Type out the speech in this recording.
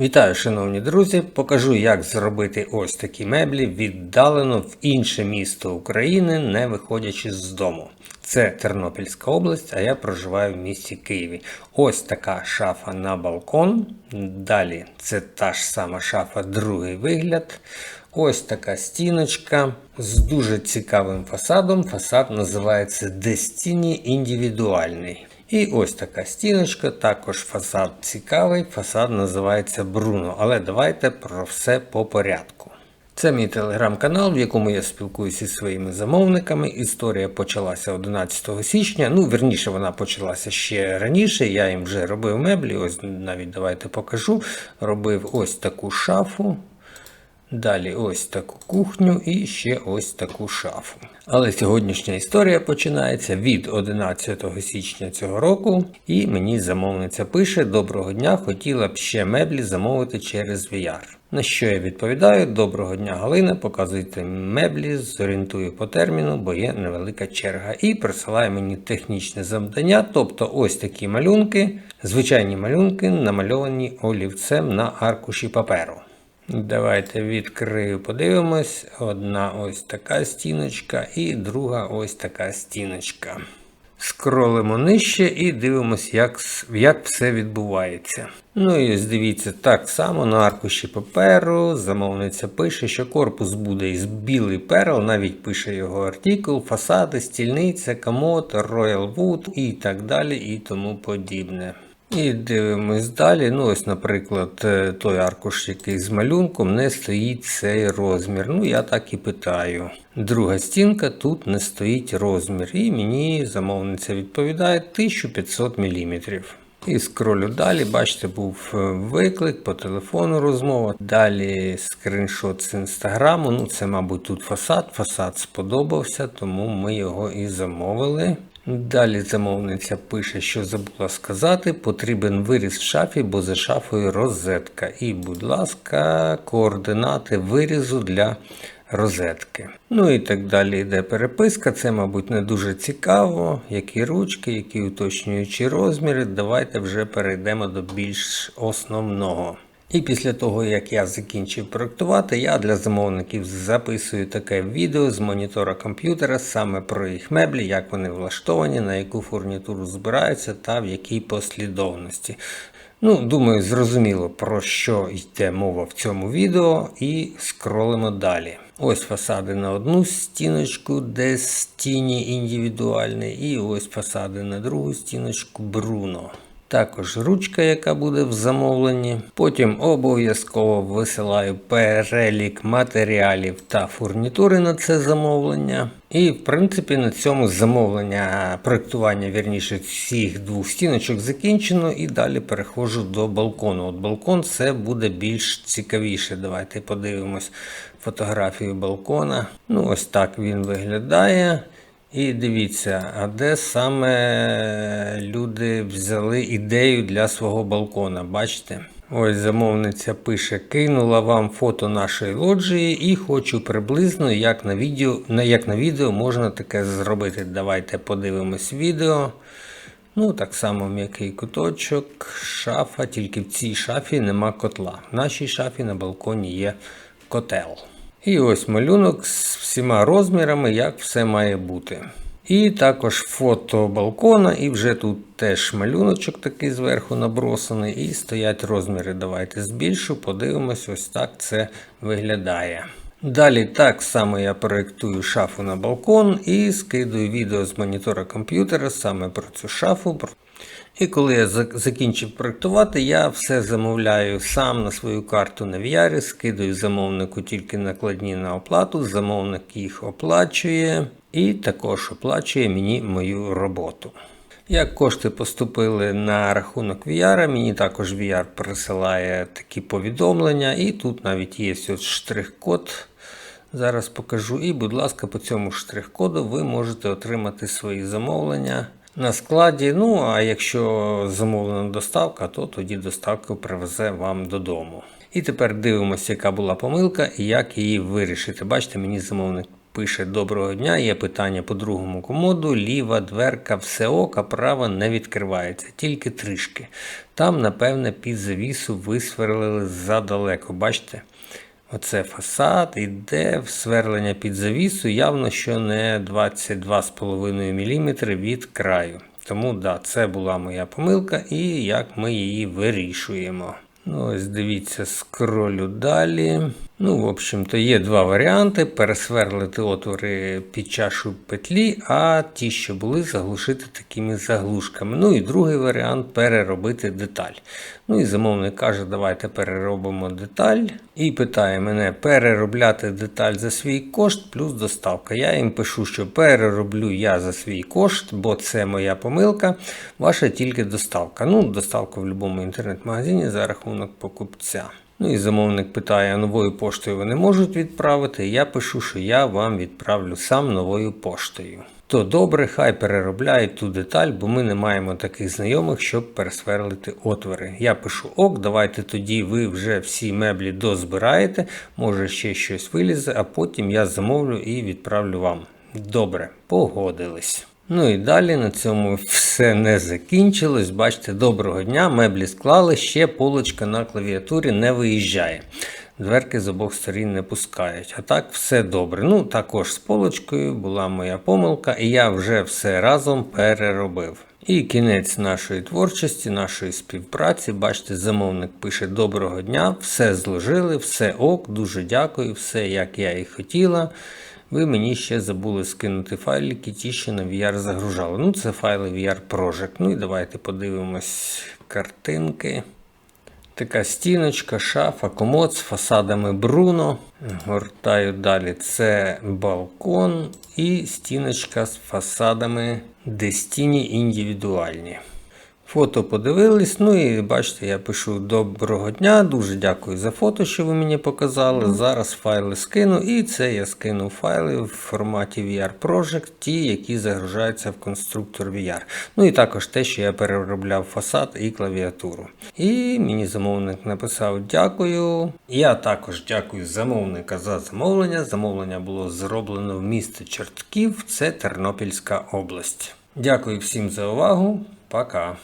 Вітаю, шановні друзі! Покажу, як зробити ось такі меблі віддалено в інше місто України, не виходячи з дому. Це Тернопільська область, а я проживаю в місті Києві. Ось така шафа на балкон. Далі це та ж сама шафа, другий вигляд. Ось така стіночка з дуже цікавим фасадом. Фасад називається Destiny індивідуальний. І ось така стіночка, також фасад цікавий, фасад називається Бруно. Але давайте про все по порядку. Це мій телеграм-канал, в якому я спілкуюся зі своїми замовниками. Історія почалася 11 січня. Ну, верніше, вона почалася ще раніше. Я їм вже робив меблі. Ось навіть давайте покажу. Робив ось таку шафу. Далі ось таку кухню і ще ось таку шафу. Але сьогоднішня історія починається від 11 січня цього року, і мені замовниця пише: Доброго дня, хотіла б ще меблі замовити через VR. На що я відповідаю: Доброго дня, Галина, показуйте меблі, зорієнтую по терміну, бо є невелика черга. І присилає мені технічне завдання, тобто ось такі малюнки, звичайні малюнки, намальовані олівцем на аркуші паперу. Давайте відкрию, подивимось. Одна ось така стіночка і друга ось така стіночка. Скролимо нижче і дивимось, як, як все відбувається. Ну і ось дивіться, так само на аркуші паперу. Замовниця пише, що корпус буде із білий перл, навіть пише його артикул, фасади, стільниця, комод, Royal Wood і так далі, і тому подібне. І дивимось далі. Ну, ось, наприклад, е, той аркуш, який з малюнком, не стоїть цей розмір. Ну, я так і питаю. Друга стінка тут не стоїть розмір. І мені замовниця відповідає 1500 мм. І скролю далі, бачите, був е, виклик по телефону розмова. Далі скріншот з інстаграму. Ну, це, мабуть, тут фасад. Фасад сподобався, тому ми його і замовили. Далі замовниця пише, що забула сказати, потрібен виріз в шафі, бо за шафою розетка. І, будь ласка, координати вирізу для розетки. Ну і так далі йде переписка. Це, мабуть, не дуже цікаво. Які ручки, які уточнюючі розміри. Давайте вже перейдемо до більш основного. І після того, як я закінчив проектувати, я для замовників записую таке відео з монітора комп'ютера саме про їх меблі, як вони влаштовані, на яку фурнітуру збираються та в якій послідовності. Ну, думаю, зрозуміло про що йде мова в цьому відео, і скролимо далі. Ось фасади на одну стіночку, де стіні індивідуальні, і ось фасади на другу стіночку Бруно. Також ручка, яка буде в замовленні. Потім обов'язково висилаю перелік матеріалів та фурнітури на це замовлення. І, в принципі, на цьому замовлення проектування вірніше всіх двох стіночок закінчено. І далі переходжу до балкону. От балкон це буде більш цікавіше. Давайте подивимось фотографію балкона. Ну, ось так він виглядає. І дивіться, а де саме люди взяли ідею для свого балкона, бачите? Ось замовниця пише: кинула вам фото нашої лоджії і хочу приблизно, як на відео, як на відео можна таке зробити. Давайте подивимось відео. Ну, так само м'який куточок, шафа, тільки в цій шафі нема котла. В нашій шафі на балконі є котел. І ось малюнок з всіма розмірами, як все має бути. І також фото балкона, і вже тут теж малюночок такий зверху набросаний, і стоять розміри. Давайте збільшу, подивимось, ось так це виглядає. Далі так само я проєктую шафу на балкон і скидую відео з монітора комп'ютера саме про цю шафу. І коли я закінчив проєктувати, я все замовляю сам на свою карту на VR, скидаю замовнику тільки накладні на оплату, замовник їх оплачує і також оплачує мені мою роботу. Як кошти поступили на рахунок VR, мені також VR присилає такі повідомлення, і тут навіть є штрих-код. Зараз покажу. І, будь ласка, по цьому штрих-коду ви можете отримати свої замовлення на складі. Ну, а якщо замовлена доставка, то тоді доставка привезе вам додому. І тепер дивимося, яка була помилка і як її вирішити. Бачите, мені замовник пише Доброго дня. Є питання по другому комоду. Ліва дверка все ок, а права не відкривається, тільки трішки. Там, напевне, під завісу висверлили задалеко. Бачите? Оце фасад, іде сверлення під завісу, явно, що не 22,5 мм від краю. Тому да, це була моя помилка і як ми її вирішуємо. Ну, ось дивіться, скролю далі. Ну, в общем-то, є два варіанти: пересверлити отвори під чашу петлі, а ті, що були, заглушити такими заглушками. Ну і другий варіант переробити деталь. Ну і замовник каже, давайте переробимо деталь. І питає мене переробляти деталь за свій кошт плюс доставка. Я їм пишу, що перероблю я за свій кошт, бо це моя помилка. Ваша тільки доставка. Ну, доставка в будь-якому інтернет-магазині за рахунок покупця. Ну і замовник питає, а новою поштою вони можуть відправити. Я пишу, що я вам відправлю сам новою поштою. То добре, хай переробляють ту деталь, бо ми не маємо таких знайомих, щоб пересверлити отвори. Я пишу ок, давайте тоді ви вже всі меблі дозбираєте, може ще щось вилізе, а потім я замовлю і відправлю вам. Добре, погодились. Ну і далі на цьому все не закінчилось. Бачите, доброго дня, меблі склали, ще полочка на клавіатурі не виїжджає. Дверки з обох сторін не пускають. А так все добре. Ну, також з полочкою була моя помилка, і я вже все разом переробив. І кінець нашої творчості, нашої співпраці. Бачите, замовник пише Доброго дня, все зложили, все ок, дуже дякую, все як я і хотіла. Ви мені ще забули скинути файлики, ті, що на VR загружали. Ну, це файли VR Project. Ну і давайте подивимось картинки. Така стіночка, шафа, комод з фасадами Bruno. Гортаю далі. Це балкон і стіночка з фасадами Destiny індивідуальні. Фото подивились, ну і бачите, я пишу доброго дня, дуже дякую за фото, що ви мені показали. Зараз файли скину, і це я скину файли в форматі VR Project, ті, які загружаються в конструктор VR. Ну і також те, що я переробляв фасад і клавіатуру. І мені замовник написав дякую. Я також дякую замовника за замовлення. Замовлення було зроблено в місті Чортків, це Тернопільська область. Дякую всім за увагу. Пока.